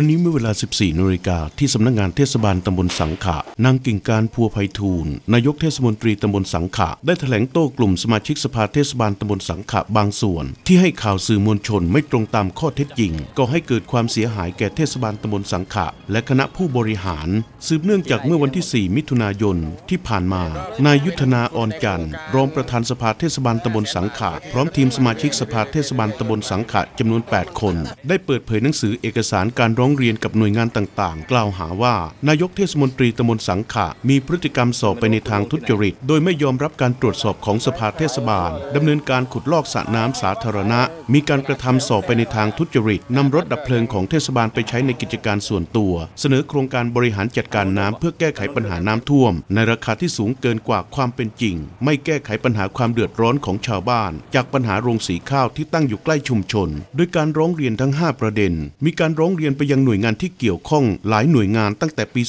วันนี้เมื่อเวลา 14นาฬิกาที่สำนักงานเทศบาลตำบลสังขะ นางกิ่งการพัวไพฑูรย์นายกเทศมนตรีตำบลสังขะ ได้แถลงโต้กลุ่มสมาชิกสภาเทศบาลตำบลสังขะบางส่วน ที่ให้ข่าวสื่อมวลชนไม่ตรงตามข้อเท็จจริง ก็ให้เกิดความเสียหายแก่เทศบาลตำบลสังขะ และคณะผู้บริหาร สืบเนื่องจากเมื่อวันที่ 4 มิถุนายนที่ผ่านมา นายยุทธนาออนจันทร์รองประธานสภาเทศบาลตำบลสังขะพร้อมทีมสมาชิกสภาเทศบาลตำบลสังขะจำนวน 8 คน ได้เปิดเผยหนังสือเอกสารการร้ององเรียนกับหน่วยงานต่างๆ กล่าวหาว่า นายกเทศมนตรีตำบลสังขะ มีพฤติกรรมสอบไปในทางทุจริต โดยไม่ยอมรับการตรวจสอบของสภาเทศบาลดำเนินการขุดลอกสระน้ำสาธารณะ มีการกระทำสอบไปในทางทุจริตนำรถดับเพลิงของเทศบาลไปใช้ในกิจการส่วนตัว เสนอโครงการบริหารจัดการน้ำเพื่อแก้ไขปัญหาน้ำท่วม ในราคาที่สูงเกินกว่าความเป็นจริง ไม่แก้ไขปัญหาความเดือดร้อนของชาวบ้าน จากปัญหาโรงสีข้าวที่ตั้งอยู่ใกล้ชุมชน โดยการร้องเรียนทั้ง 5 ประเด็น มีการร้องเรียนไปยังหน่วยงานที่เกี่ยวข้องหลายหน่วยงานตั้งแต่ปี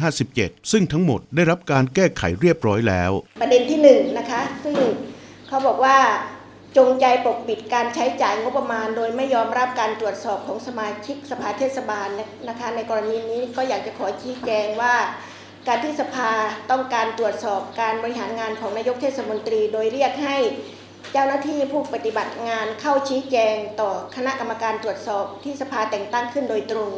2557 ซึ่งทั้งหมดได้รับการแก้ไขเรียบร้อยแล้ว ประเด็นที่หนึ่งนะคะ ซึ่งเขาบอกว่าจงใจปกปิดการใช้จ่ายงบประมาณ โดยไม่ยอมรับการตรวจสอบของสมาชิกสภาเทศบาลนะคะ ในกรณีนี้ก็อยากจะขอชี้แจงว่า การที่สภาต้องการตรวจสอบการบริหารงานของนายกเทศมนตรี โดยเรียกให้ เจ้าหน้าที่ผู้ปฏิบัติงานเข้าชี้แจงต่อคณะกรรมการตรวจสอบที่สภาแต่งตั้งขึ้นโดยตรง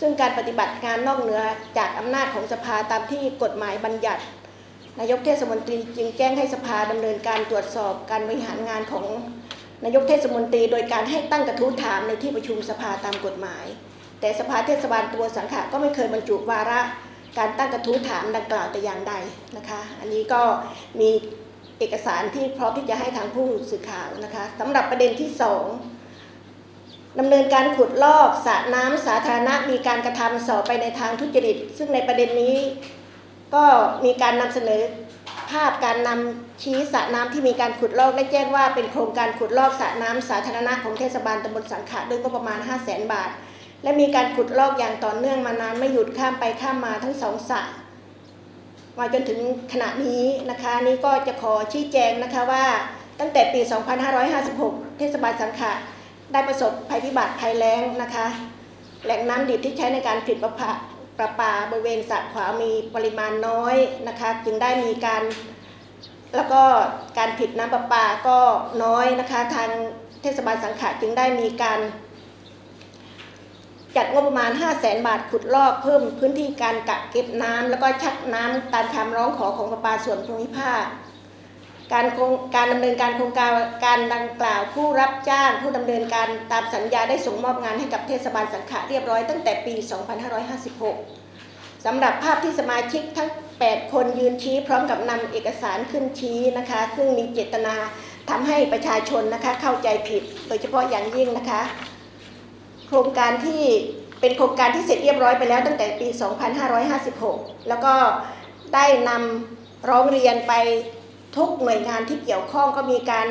ซึ่งการปฏิบัติงานนอกเหนือจากอำนาจของสภาตามที่กฎหมายบัญญัติ นายกเทศมนตรีจึงแจ้งให้สภาดำเนินการตรวจสอบการบริหารงานของนายกเทศมนตรี โดยการให้ตั้งกระทู้ถามในที่ประชุมสภาตามกฎหมาย แต่สภาเทศบาลตัวสังขะก็ไม่เคยบรรจุวาระการตั้งกระทู้ถามดังกล่าวแต่อย่างใดนะคะ อันนี้ก็มี เอกสารที่พร้อมที่จะให้ทางผู้สื่อข่าวนะคะสำหรับประเด็นที่สองดำเนินการขุดลอกสระน้ำสาธารณะมีการกระทำส่อไปในทางทุจริต ซึ่งในประเด็นนี้ก็มีการนำเสนอภาพการนำชี้สระน้ำที่มีการขุดลอกได้แจ้งว่าเป็นโครงการขุดลอกสระน้ำสาธารณะของเทศบาลตำบลสังขะด้วยงบประมาณ 5 0 0แสนบาท และมีการขุดลอกอย่างต่อเนื่องมานานไม่หยุดข้ามไปข้ามมาทั้งสองสระ มาจนถึงขณะนี้นะคะนี่ก็จะขอชี้แจงนะคะว่าตั้งแต่ปี 2556 เทศบาลสังขะได้ประสบภัยพิบัติภัยแล้งนะคะ แหล่งน้ำดิบที่ใช้ในการผลิตประปาประปาบริเวณสระขวามีปริมาณน้อยนะคะ จึงได้มีการ แล้วก็การผลิตน้ำประปาก็น้อยนะคะ ทางเทศบาลสังขะจึงได้มีการ จัดงบประมาณ 5 0 0แสนบาทขุดลอกเพิ่มพื้นที่การกักเก็บน้ำแล้วก็ชักน้ำตามคำร้องขอของประปาส่วนภูมิภาคการโครงการดำเนินการโครงการการดังกล่าวผู้รับจ้างผู้ดำเนินการตามสัญญาได้ส่งมอบงานให้กับเทศบาลสังขะเรียบร้อยตั้งแต่ปี 2556 สำหรับภาพที่สมาชิกทั้ง 8 คนยืนชี้พร้อมกับนำเอกสารขึ้นชี้นะคะ ซึ่งมีเจตนาทำให้ประชาชนนะคะเข้าใจผิด โดยเฉพาะอย่างยิ่งนะคะ โครงการที่เป็นโครงการที่เสร็จเรียบร้อยไปแล้วตั้งแต่ปี 2556 แล้วก็ได้นำร้องเรียนไปทุกหน่วยงานที่เกี่ยวข้องก็มีการ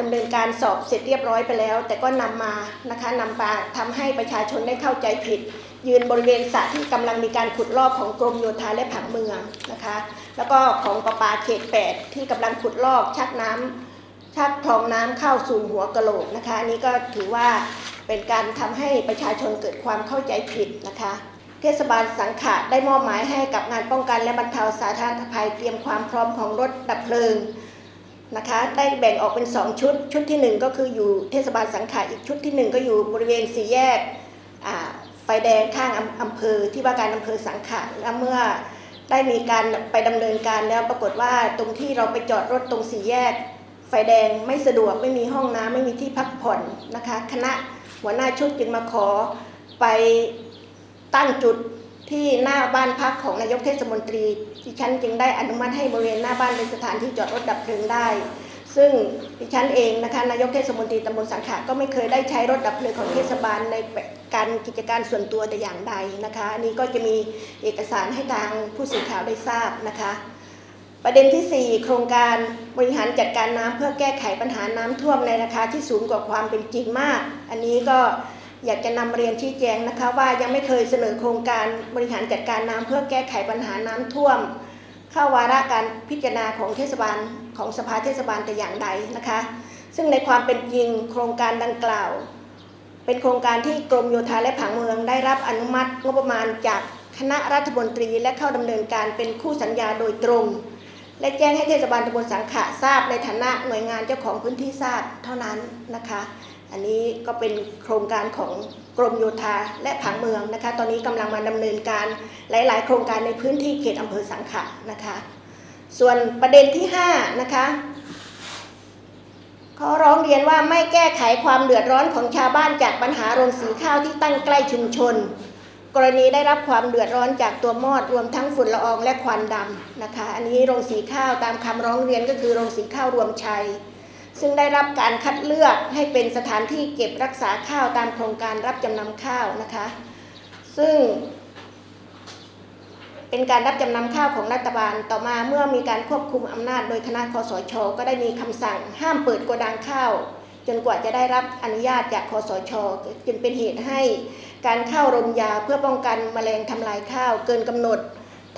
ดำเนินการสอบเสร็จเรียบร้อยไปแล้ว แต่ก็นำมานะคะนำมาทำให้ประชาชนได้เข้าใจผิด ยืนบริเวณสระที่กำลังมีการขุดลอกของกรมโยธาและผังเมืองนะคะแล้วก็ของประปาเขต 8 ที่กำลังขุดลอกชักน้ำชักคลองน้ำเข้าสู่หัวกะโหลกนะคะอันนี้ก็ถือว่า เป็นการทำให้ประชาชนเกิดความเข้าใจผิดนะคะ เทศบาลสังขะได้มอบหมายให้กับงานป้องกันและบรรเทาสาธารณภัยเตรียมความพร้อมของรถดับเพลิงนะคะได้แบ่งออกเป็น 2 ชุด ชุดที่ 1 ก็คืออยู่เทศบาลสังขะอีกชุดที่ 1 ก็อยู่บริเวณสี่แยกไฟแดงข้างอำเภอที่ว่าการอำเภอสังขะและเมื่อได้มีการไปดำเนินการแล้วปรากฏว่าตรงที่เราไปจอดรถตรงสี่แยก ไฟแดงไม่สะดวกไม่มีห้องน้ำไม่มีที่พักผ่อนนะคะ คณะ หัวหน้าชุดจึงมาขอไปตั้งจุดที่หน้าบ้านพักของนายกเทศมนตรีดิฉันจึงได้อนุมัติให้บริเวณหน้าบ้านเป็นสถานที่จอดรถดับเพลิงได้ ซึ่งดิฉันเองนะคะนายกเทศมนตรีตำบลสังขะก็ไม่เคยได้ใช้รถดับเพลิงของเทศบาลในการกิจการส่วนตัวแต่อย่างใดนะคะอันนี้ก็จะมีเอกสารให้ทางผู้สื่อข่าวได้ทราบนะคะ ประเด็นที่ 4 โครงการบริหารจัดการน้ำเพื่อแก้ไขปัญหาน้ำท่วมในราคาที่สูงกว่าความเป็นจริงมาก อันนี้ก็อยากจะนำเรียนชี้แจงนะคะว่ายังไม่เคยเสนอโครงการบริหารจัดการน้ำเพื่อแก้ไขปัญหาน้ำท่วม เข้าวาระการพิจารณาของเทศบาลของสภาเทศบาลแต่อย่างใดนะคะ ซึ่งในความเป็นจริงโครงการดังกล่าว เป็นโครงการที่กรมโยธาและผังเมืองได้รับอนุมัติงบประมาณจากคณะรัฐมนตรีและเข้าดำเนินการเป็นคู่สัญญาโดยตรง และแจ้งให้เทศบาลตำบลสังขะทราบในฐานะหน่วยงานเจ้าของพื้นที่ทราบเท่านั้นนะคะ อันนี้ก็เป็นโครงการของกรมโยธาและผังเมืองนะคะ ตอนนี้กำลังมาดำเนินการหลาย ๆ โครงการในพื้นที่เขตอำเภอสังขะนะคะ ส่วนประเด็นที่5นะคะเขาร้องเรียนว่าไม่แก้ไขความเดือดร้อนของชาวบ้านจากปัญหาโรงสีข้าวที่ตั้งใกล้ชุมชน กรณีได้รับความเดือดร้อนจากตัวมอดรวมทั้งฝุ่นละอองและควันดำนะคะ อันนี้โรงสีข้าวตามคำร้องเรียนก็คือโรงสีข้าวรวมชัย ซึ่งได้รับการคัดเลือกให้เป็นสถานที่เก็บรักษาข้าวตามโครงการรับจำนำข้าวนะคะ ซึ่งเป็นการรับจำนำข้าวของรัฐบาลต่อมาเมื่อมีการควบคุมอำนาจโดยคณะคอสช ก็ได้มีคำสั่งห้ามเปิดโกดังข้าว จนกว่าจะได้รับอนุญาตจากคอสช จึงเป็นเหตุให้ การเข้ารมยาเพื่อป้องกันแมลงทำลายข้าวเกินกำหนด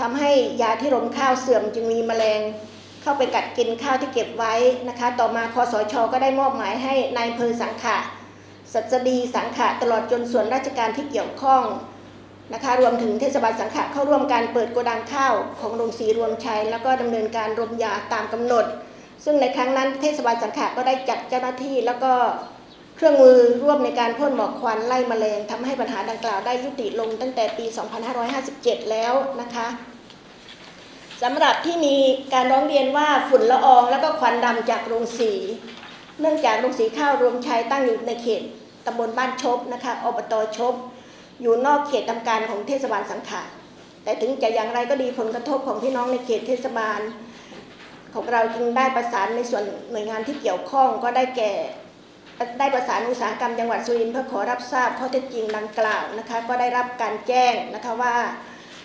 ทำให้ยาที่รมข้าวเสื่อมจึงมีแมลงเข้าไปกัดกินข้าวที่เก็บไว้นะคะ ต่อมาคอสชก็ได้มอบหมายให้นายเภอสังขะสัสดีสังขะตลอดจนส่วนราชการที่เกี่ยวข้องนะคะรวมถึงเทศบาลสังขะเข้าร่วมการเปิดโกดังข้าวของโรงสีรวมชัย แล้วก็ดำเนินการรมยาตามกำหนด ซึ่งในครั้งนั้นเทศบาลสังขะก็ได้จัดเจ้าหน้าที่แล้วก็ เครื่องมือร่วมในการพ่นหมอกควันไล่แมลงทำให้ปัญหาดังกล่าวได้ยุติลงตั้งแต่ปี 2557 แล้วนะคะสำหรับที่มีการร้องเรียนว่าฝุ่นละออง แล้วก็ควันดำจากโรงสี เนื่องจากโรงสีข้าวรวมชัยตั้งอยู่ในเขตตำบลบ้านชบนะคะอบตชบ อยู่นอกเขตทำการของเทศบาลสังขะแต่ถึงจะอย่างไรก็ดีผลกระทบของพี่น้องในเขตเทศบาล ของเราจึงได้ประสานในส่วนหน่วยงานที่เกี่ยวข้องก็ได้แก่ ได้ประสานอุตสาหกรรมจังหวัดสุรินทร์เพื่อขอรับทราบข้อเท็จจริงดังกล่าวนะคะก็ได้รับการแจ้งนะคะว่า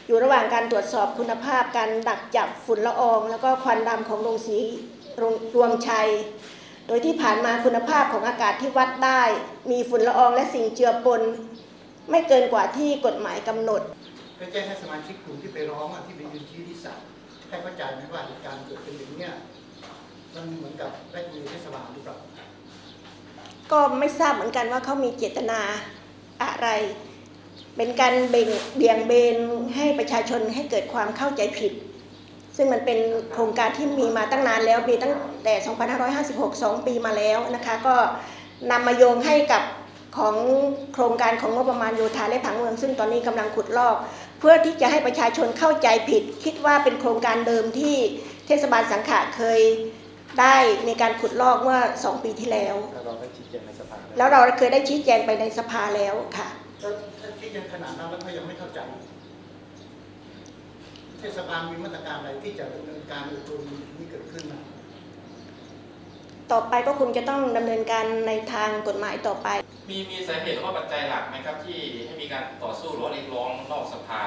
อยู่ระหว่างการตรวจสอบคุณภาพการดักจับฝุ่นละออง แล้วก็ควันดำของโรงสีโรงรวมชัย โดยที่ผ่านมาคุณภาพของอากาศที่วัดได้ มีฝุ่นละอองและสิ่งเจือปน ไม่เกินกว่าที่กฎหมายกำหนดไปแจ้งให้สมาชิกกลุ่มที่ไปร้องที่ไปยืนชี้ที่ศาลให้เข้าใจไหมว่าเหตุการณ์เกิดเป็นอย่างนี้มันเหมือนกับได้คุยเทศบาลหรือเปล่า ก็ไม่ทราบเหมือนกันว่าเขามีเจตนาอะไร เป็นการเบ่งเบี่ยงเบนให้ประชาชนให้เกิดความเข้าใจผิด ซึ่งมันเป็นโครงการที่มีมาตั้งนานแล้วมีตั้งแต่ 2556 2 ปีมาแล้วนะคะก็นำมาโยงให้กับของโครงการของงบประมาณโยธาและผังเมือง ซึ่งตอนนี้กำลังขุดลอก เพื่อที่จะให้ประชาชนเข้าใจผิด คิดว่าเป็นโครงการเดิมที่เทศบาลสังขะเคย ได้ในการขุดลอกเมื่อ2ปีที่แล้ว แล้วเราได้ชี้แจงในสภาแล้วเราเคยได้ชี้แจงไปในสภาแล้วค่ะถ้าถ้าคิดยังขนาดนั้นแล้วเขายังไม่เข้าใจเทศบาลมีมาตรการอะไรที่จะดำเนินการในตัวนี้เกิดขึ้นนะต่อไปก็คงจะต้องดำเนินการในทางกฎหมายต่อไป มีมีสาเหตุหรือว่าปัจจัยหลักไหมครับ ที่ให้มีการต่อสู้หรือว่าเรียกร้องนอกสภา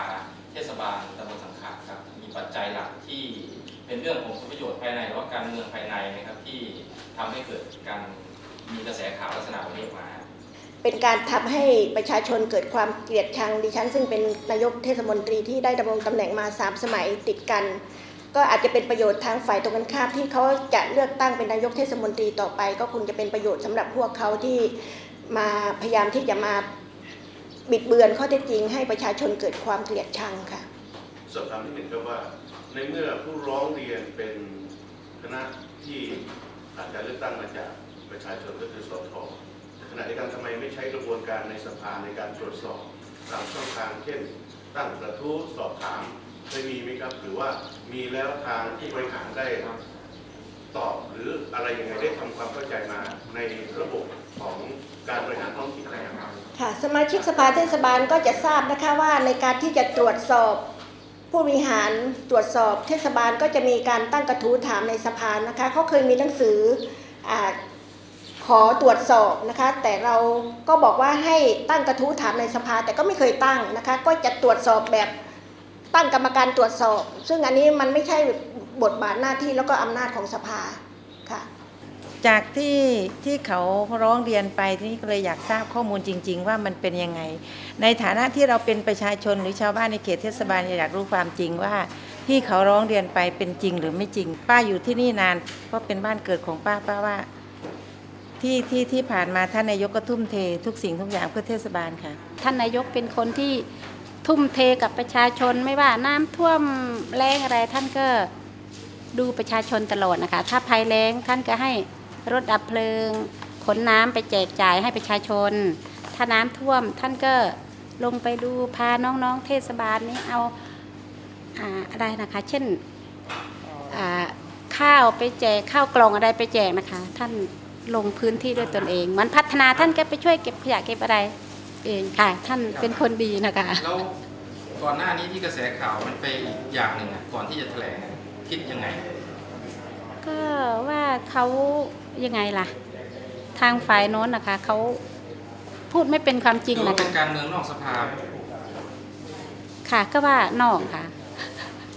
เทศบาลตำบลสังขะครับ มีปัจจัยหลักที่ เป็นเรื่องของผลประโยชน์ภายในหรือว่าการเมืองภายในไหมครับที่ทำให้เกิดการมีกระแสข่าวลักษณะแบบนี้ออกมา เป็นการทำให้ประชาชนเกิดความเกลียดชังดิฉัน ซึ่งเป็นนายกเทศมนตรีที่ได้ดำรงตำแหน่งมา 3 สมัยติดกัน ก็อาจจะเป็นประโยชน์ทางฝ่ายตรงกันข้ามที่เขาจะเลือกตั้งเป็นนายกเทศมนตรีต่อไป ก็คงจะเป็นประโยชน์สำหรับพวกเขาที่มาพยายามที่จะมาบิดเบือนข้อเท็จจริง ให้ประชาชนเกิดความเกลียดชังค่ะสอบถามที่หนึ่งก็ว่า ในเมื่อผู้ร้องเรียนเป็นคณะที่ผ่านการเลือกตั้งมาจากประชาชนก็คือสทขณะเดียวกันทำไมไม่ใช้กระบวนการในสภาในการตรวจสอบตามช่องทางเช่น ตั้งกระทู้สอบถามเคยมีไหมครับ หรือว่ามีแล้วทางที่บริหารได้ตอบหรืออะไรยังไงได้ทำความเข้าใจมาในระบบของการบริหารท้องถิ่นอะไรอย่างไรค่ะ สมาชิกสภาเทศบาลก็จะทราบนะคะว่าในการที่จะตรวจสอบ ผู้บริหารตรวจสอบเทศบาลก็จะมีการตั้งกระทู้ถามในสภานะคะเขาเคยมีหนังสืออขอตรวจสอบนะคะ แต่เราก็บอกว่าให้ตั้งกระทู้ถามในสภา แต่ก็ไม่เคยตั้งนะคะ ก็จะตรวจสอบแบบตั้งกรรมการตรวจสอบ ซึ่งอันนี้มันไม่ใช่บทบาทหน้าที่แล้วก็อำนาจของสภา จากที่ที่เขาร้องเรียนไปที่นี่ก็เลยอยากทราบข้อมูลจริง ๆ ว่ามันเป็นยังไง ในฐานะที่เราเป็นประชาชนหรือชาวบ้านในเขตเทศบาลอยากรู้ความจริงว่าที่เขาร้องเรียนไปเป็นจริงหรือไม่จริง ป้าอยู่ที่นี่นาน เพราะเป็นบ้านเกิดของป้าป้าว่า ที่ที่ที่ผ่านมาท่านนายกก็ทุ่มเททุกสิ่งทุกอย่างเพื่อเทศบาลค่ะ ท่านนายกเป็นคนที่ทุ่มเทกับประชาชนไม่ว่าน้ำท่วมแรงอะไรท่านก็ดูประชาชนตลอดนะคะ ถ้าภัยแรงท่านก็ให้ รถดับเพลิง ขนน้ำไปแจกจ่ายให้ประชาชน ถ้าน้ำท่วมท่านก็ลงไปดูพาน้องๆเทศบาลนี้เอาอาอะไรนะคะ เช่นอ่าข้าวไปแจกข้าวกล่องอะไรไปแจกนะคะ ท่านลงพื้นที่ด้วยตนเองมันพัฒนาท่านก็ไปช่วยเก็บขยะเก็บอะไรเองค่ะ ท่านเป็นคนดีนะคะแล้วก่อนหน้านี้ที่กระแสข่าวมันไปอีกอย่างหนึ่งอะก่อนที่จะแถลงคิดยังไง ก็ว่าเขา ยังไงล่ะ ทางฝ่ายโน้นนะคะเขาพูดไม่เป็นความจริงหรือว่านะเป็นคะการเมืองนอกสภาไหมค่ะก็ว่านอกค่ะ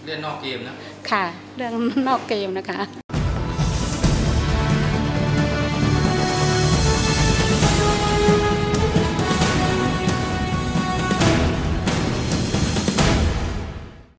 เล่นนอกเกมนะ ค่ะ เรื่องนอกเกมนะคะ